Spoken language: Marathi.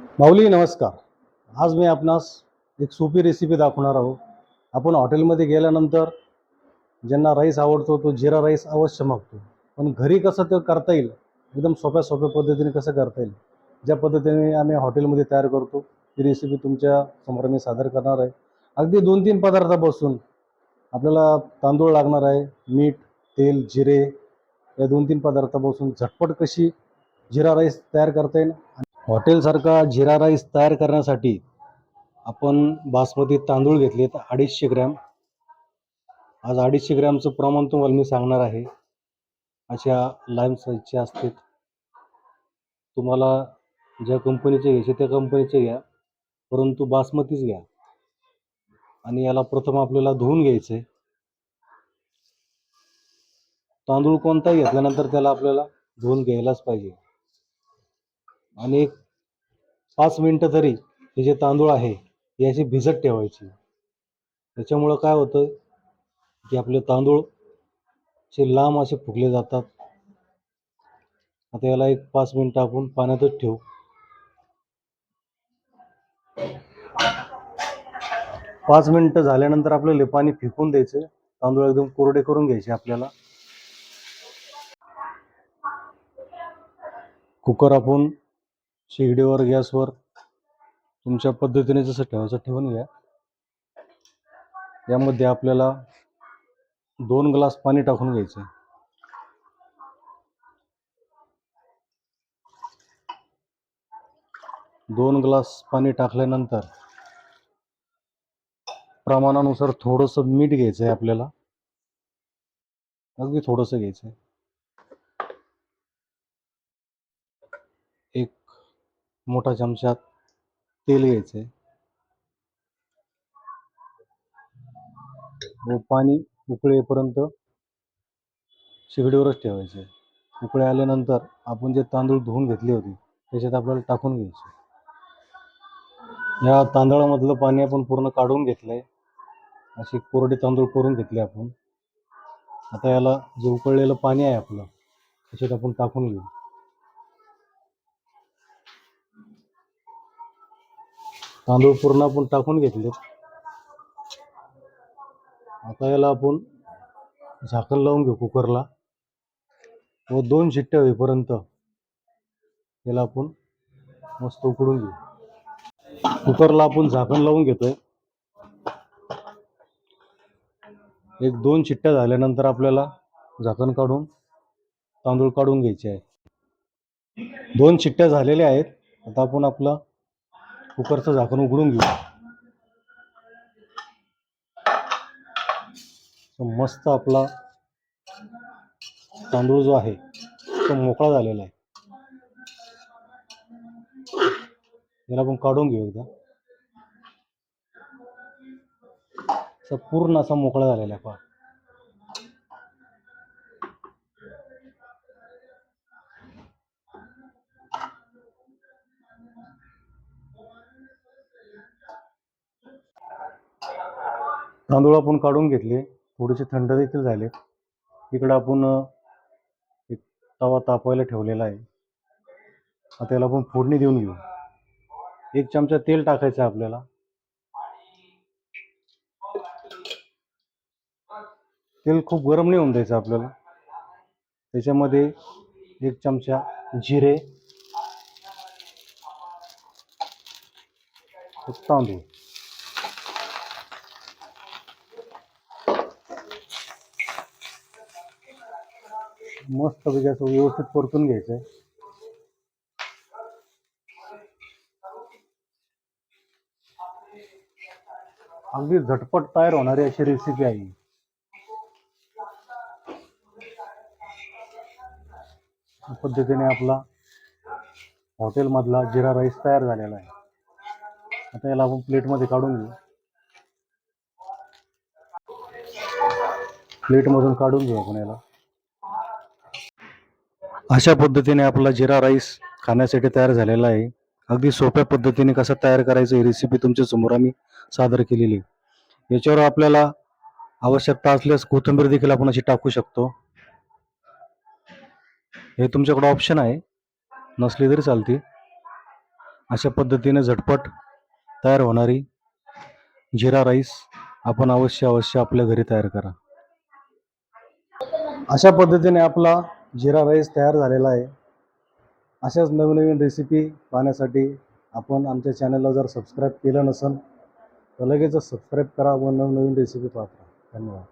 माऊली नमस्कार. आज मी आपणास एक सोपी रेसिपी दाखवणार आहोत. आपण हॉटेलमध्ये गेल्यानंतर ज्यांना राईस आवडतो तो जिरा राईस अवश्य मागतो. पण घरी कसं ते करता येईल? एकदम सोप्या सोप्या पद्धतीने कसं करता येईल? ज्या पद्धतीने आम्ही हॉटेलमध्ये तयार करतो ती रेसिपी तुमच्यासमोर मी सादर करणार आहे. अगदी दोन तीन पदार्थापासून आपल्याला तांदूळ लागणार आहे मीठ तेल जिरे या दोन तीन पदार्थापासून झटपट कशी जिरा राईस तयार करता येईल? हॉटेलसारखा जिरा राईस तयार करण्यासाठी आपण बासमती तांदूळ घेतलेत अडीचशे ग्रॅम. आज अडीचशे ग्रॅमचं प्रमाण तुम्हाला मी सांगणार आहे. अशा लाईम साईजचे असतात. तुम्हाला ज्या कंपनीचे घ्यायचे त्या कंपनीचे घ्या परंतु बासमतीच घ्या. आणि याला प्रथम आपल्याला धुवून घ्यायचं तांदूळ कोणताही घेतल्यानंतर त्याला आपल्याला धुवून घ्यायलाच पाहिजे. आणि पाच मिनटं तरी हे जे तांदूळ आहे याची भिजत ठेवायची. त्याच्यामुळं काय होतं की आपले तांदूळ चे लांब असे फुगले जातात. आता याला एक पाच मिनटं आपण पाण्यातच ठेवू. पाच मिनटं झाल्यानंतर आपल्याला पाणी फेकून द्यायचं. तांदूळ एकदम कोरडे करून घ्यायचे आपल्याला. कुकर आपण शेगडीवर गॅसवर तुमच्या पद्धतीने जसं ठेवायचं ठेवून घ्या. यामध्ये आपल्याला दोन ग्लास पाणी टाकून घ्यायचं दोन ग्लास पाणी टाकल्यानंतर प्रमाणानुसार थोडंसं मीठ घ्यायचं आहे आपल्याला. अगदी थोडंसं घ्यायचं आहे एक मोठा चमचा तेल घ्यायचं. व पाणी उकळेपर्यंत शेगडीवरच ठेवायचे. उकळे आल्यानंतर आपण जे तांदूळ धुवून घेतले होते त्याच्यात आपल्याला टाकून घ्यायचे. या तांदळामधलं पाणी आपण पूर्ण काढून घेतलंय. असे कोरडे तांदूळ करून घेतले आपण. आता याला जे उकळलेलं पाणी आहे आपलं त्याच्यात आपण टाकून घेऊ. तांदूळ पूर्ण आपण टाकून घेतले आता याला आपण झाकण लावून घेऊ कुकरला. व दोन शिट्ट्या होईपर्यंत याला आपण मस्त उकडून घेऊ. कुकरला आपण झाकण लावून घेतोय. एक दोन शिट्ट्या झाल्यानंतर आपल्याला झाकण काढून तांदूळ काढून घ्यायचे आहे. दोन शिट्ट्या झालेल्या आहेत. आता आपण आपला कुकरचं झाकण उघडून घेऊ. मस्त आपला तांदूळ जो आहे तो मोकळा झालेला आहे. याला आपण काढून घेऊ एकदा. असा पूर्ण असा मोकळा झालेला आहे पहा. तांदूळ आपण काढून घेतले थोडेसे थंड देखील झाले. इकडं आपण एक तवा तापवायला ठेवलेला आहे. आता याला आपण फोडणी देऊन घेऊ. एक चमचा तेल टाकायचं आहे आपल्याला. तेल खूप गरम नाही होऊन द्यायचं आपल्याला. त्याच्यामध्ये एक चमचा जिरे. तांदूळ. मस्त पैकी असं व्यवस्थित परतून घ्यायचं आहे अगदी झटपट तयार होणारी अशी रेसिपी आहे पद्धतीने आपला हॉटेलमधला जिरा राईस तयार झालेला आहे. आता याला आपण प्लेटमध्ये काढून घेऊ. प्लेटमधून काढून घेऊ आपण याला. अशा पद्धतीने आपला जिरा राईस खाण्यासाठी तयार झालेला आहे. अगदी सोप्या पद्धतीने कसं तयार करायचं ही रेसिपी तुमच्यासमोर आम्ही सादर केलेली याच्यावर आपल्याला आवश्यकता असल्यास कोथिंबीर देखील आपण अशी टाकू शकतो. हे तुमच्याकडे ऑप्शन आहे. नसली तरी चालते. अशा पद्धतीने झटपट तयार होणारी जिरा राईस आपण अवश्य अवश्य आपल्या घरी तयार करा. अशा पद्धतीने आपला जिरा राईस तयार झालेला आहे. अशाच नवीन नवीन रेसिपी पाहण्यासाठी आपण आमच्या चॅनलला जर सबस्क्राईब केलं नसेल तर लगेचच सबस्क्राईब करा व नवनवीन रेसिपी पाहता धन्यवाद.